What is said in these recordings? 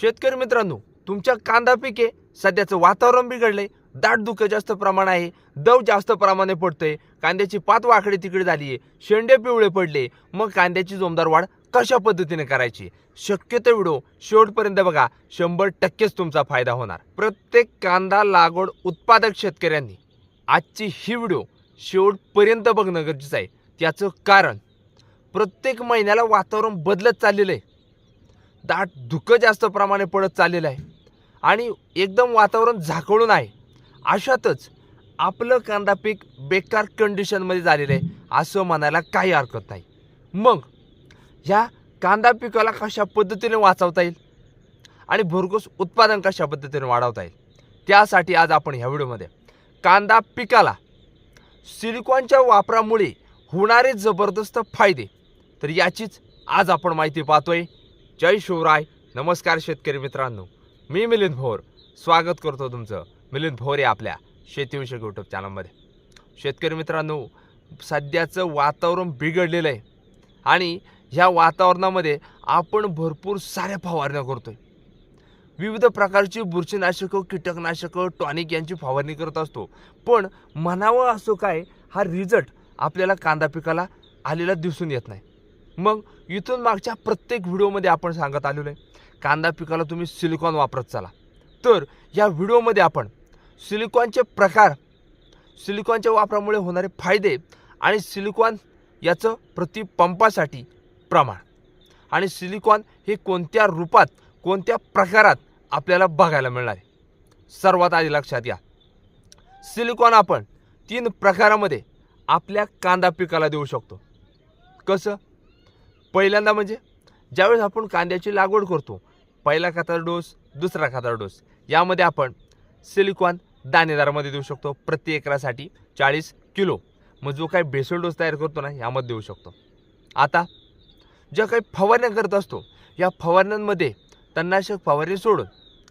शेतकरी मित्रांनो तुमच्या कांदा पिके सध्याचं वातावरण बिघडलंय. दाट धुकं जास्त प्रमाण आहे दव जास्त प्रमाणे पडतंय. कांद्याची पात वाकडे तिकडे झाली आहे शेंडे पिवळे पडले. मग कांद्याची जोमदार वाढ कशा पद्धतीने करायची? शक्यतो व्हिडिओ शेवटपर्यंत बघा. शंभर टक्केच तुमचा फायदा होणार. प्रत्येक कांदा लागवड उत्पादक शेतकऱ्यांनी. आजची ही व्हिडिओ शेवटपर्यंत बघणं गरजेचं आहे. त्याचं कारण प्रत्येक महिन्याला वातावरण बदलत चाललेलं आहे. दाट धुकं जास्त प्रमाणे पडत चाललेलं आहे. आणि एकदम वातावरण झाकळून आहे. अशातच आपलं कांदा पीक बेकार कंडिशनमध्ये झालेलं आहे असं म्हणायला काही हरकत नाही. मग ह्या कांदा पिकाला कशा पद्धतीने वाचवता येईल? आणि भरघोस उत्पादन कशा पद्धतीने वाढवता येईल? त्यासाठी आज आपण ह्या व्हिडिओमध्ये कांदा पिकाला सिलिकॉनच्या वापरामुळे होणारे जबरदस्त फायदे तर याचीच आज आपण माहिती पाहतोय. जय शिवराय. नमस्कार शेतकरी मित्रांनो. मी मिलिंद भोर. स्वागत करतो तुमचं. मिलिंद भोर या आपल्या शेतीविषयक यूट्यूब चॅनलमध्ये शेतकरी मित्रांनो सध्याचं वातावरण बिघडलेलं आहे. आणि ह्या वातावरणामध्ये आपण भरपूर साऱ्या फवारण्या करतो आहे विविध प्रकारची बुरशीनाशकं कीटकनाशकं टॉनिक यांची फवारणी करत असतो. पण म्हणावं असो काय हा रिझल्ट आपल्याला कांदा पिकाला आलेला दिसून येत नाही. मग इथून मागच्या प्रत्येक व्हिडिओमध्ये आपण सांगत आलेलो आहे कांदा पिकाला तुम्ही सिलिकॉन वापरत चला. तर या व्हिडिओमध्ये आपण सिलिकॉनचे प्रकार सिलिकॉनच्या वापरामुळे होणारे फायदे आणि सिलिकॉन याचं प्रति पंपासाठी प्रमाण. आणि सिलिकॉन हे कोणत्या रूपात कोणत्या प्रकारात आपल्याला बघायला मिळणार आहे? सर्वात आधी लक्षात घ्या. सिलिकॉन आपण तीन प्रकारामध्ये आपल्या कांदा पिकाला देऊ शकतो. कसं? पहिल्यांदा म्हणजे ज्यावेळेस आपण कांद्याची लागवड करतो पहिला खातर डोस दुसरा खातर डोस यामध्ये आपण सिलिकॉन दाणेदारमध्ये देऊ शकतो प्रति एकरासाठी चाळीस किलो. मग जो काही भेसळ डोस तयार करतो ना यामध्ये देऊ शकतो. आता ज्या काही फवारण्या करत असतो या फवारण्यांमध्ये तणनाशक फवारणी सोडून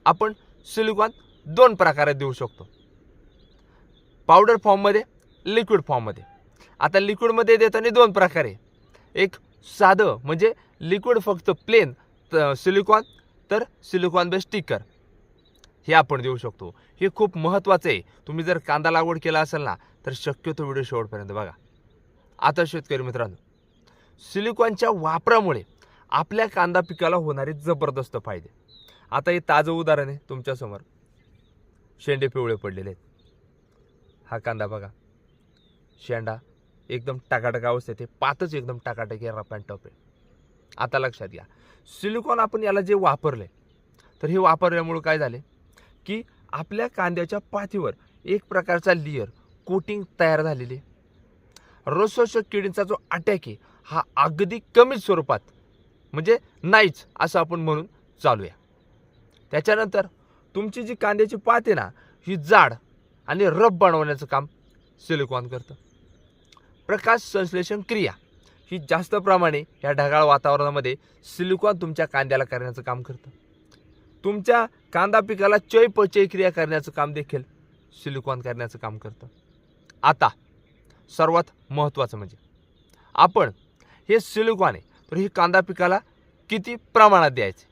आपण सिलिकॉन दोन प्रकारात देऊ शकतो. पावडर फॉर्ममध्ये लिक्विड फॉर्ममध्ये. आता लिक्विडमध्ये देताना दोन प्रकारे. एक साधं म्हणजे लिक्विड फक्त प्लेन सिलिकॉन तर सिलिकॉन बेस स्टिकर हे आपण देऊ शकतो. हे खूप महत्त्वाचं आहे. तुम्ही जर कांदा लागवड केला असेल ना तर शक्यतो व्हिडिओ शेवटपर्यंत बघा. आता शेतकरी मित्रांनो सिलिकॉनच्या वापरामुळे आपल्या कांदा पिकाला होणारे जबरदस्त फायदे. आता हे ताजं उदाहरण आहे तुमच्यासमोर. शेंडे पिवळे पडलेले आहेत. हा कांदा बघा. शेंडा. एकदम टाकाटक अवस्थेत आहे. पातच एकदम टाकाटक आहे रप अँड टप आहे. आता लक्षात घ्या. सिलिकॉन आपण याला जे वापरले तर हे वापरल्यामुळं काय झाले? की आपल्या कांद्याच्या पाथीवर एक प्रकारचा लेअर कोटिंग तयार झालेली आहे. किडींचा जो अटॅक आहे हा अगदी कमी स्वरूपात म्हणजे नाहीच असं आपण म्हणून चालूया. त्याच्यानंतर तुमची जी कांद्याची पात आहे ना ही जाड आणि रब बनवण्याचं काम सिलिकॉन करतं. प्रकाश संश्लेषण क्रिया ही जास्त प्रमाणे ह्या ढगाळ वातावरणामध्ये सिलिकॉन तुमच्या कांद्याला करण्याचं काम करतं. तुमच्या कांदा पिकाला चय पचय क्रिया करण्याचं काम देखील सिलिकॉन करण्याचं काम करतं. आता सर्वात महत्त्वाचं म्हणजे आपण हे सिलिकॉन आहे तर हे कांदा पिकाला किती प्रमाणात द्यायचे?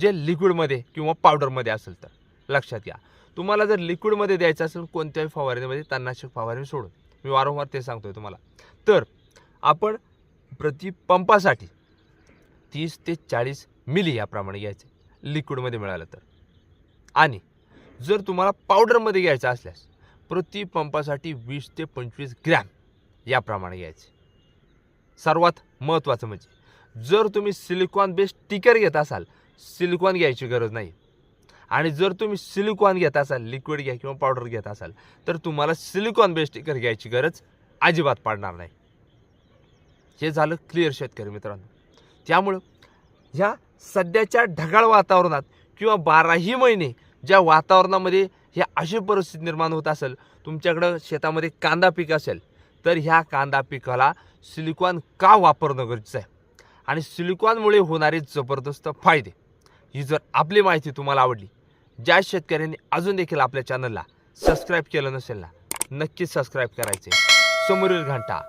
जे लिक्विडमध्ये किंवा पावडरमध्ये असेल तर. लक्षात घ्या. तुम्हाला जर लिक्विडमध्ये द्यायचं असेल कोणत्याही फवारणीमध्ये तणनाशक फवारणी सोडून. मी वारंवार ते सांगतो आहे तुम्हाला. तर आपण प्रति पंपासाठी तीस ते चाळीस मिली याप्रमाणे घ्यायचे लिक्विडमध्ये मिळालं तर. आणि जर तुम्हाला पावडरमध्ये घ्यायचं असल्यास प्रति पंपासाठी वीस ते पंचवीस ग्रॅम याप्रमाणे घ्यायचे. सर्वात महत्त्वाचं म्हणजे जर तुम्ही सिलिकॉन बेस्ड टिकर घेत असाल सिलिकॉन घ्यायची गरज नाही. आणि जर तुम्ही सिलिकॉन घेत असाल लिक्विड घ्या किंवा पावडर घेत असाल तर तुम्हाला सिलिकॉन बेस्ड स्टिकर घ्यायची गरज अजिबात पडणार नाही. हे झालं क्लिअर शेतकरी मित्रांनो. त्यामुळं ह्या सध्याच्या ढगाळ वातावरणात किंवा बाराही महिने ज्या वातावरणामध्ये ह्या अशी परिस्थिती निर्माण होत असेल तुमच्याकडं शेतामध्ये कांदा पीक असेल तर ह्या कांदा पिकाला सिलिकॉन का वापरणं गरजेचं आहे? आणि सिलिकॉनमुळे होणारे जबरदस्त फायदे ही जर आपली माहिती तुम्हाला आवडली ज्या शेतकऱ्यांनी अजून देखील आपल्या चॅनलला सबस्क्राईब केलं नसेल ना नक्कीच सबस्क्राईब करायचे. समोरील घंटा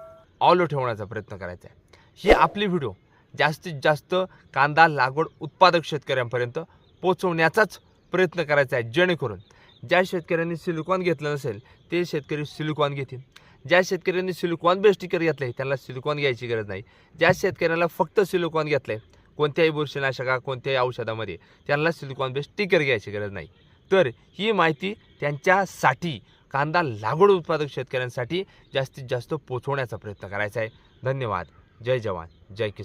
ऑलो ठेवण्याचा प्रयत्न करायचा आहे. ही आपली व्हिडिओ जास्तीत जास्त कांदा लागवड उत्पादक शेतकऱ्यांपर्यंत पोचवण्याचाच प्रयत्न करायचा आहे. जेणेकरून ज्या शेतकऱ्यांनी सिलिकॉन घेतलं नसेल ते शेतकरी सिलिकॉन घेतील. ज्या शेतकऱ्यांनी सिलिकॉन बेस्टिकर घेतलं आहे त्यांना सिलिकॉन घ्यायची गरज नाही. ज्या शेतकऱ्याला फक्त सिलिकॉन घेतलं आहे कोणत्याही बुरशीनाशका कोणत्याही औषधामध्ये त्यांना सिलिकॉन बेस टिकर घ्यायची गरज नाही. तर ही माहिती त्यांच्यासाठी कांदा लागवड उत्पादक शेतकऱ्यांसाठी जास्तीत जास्त पोचवण्याचा प्रयत्न करायचा आहे. धन्यवाद. जय जवान. जय किसान.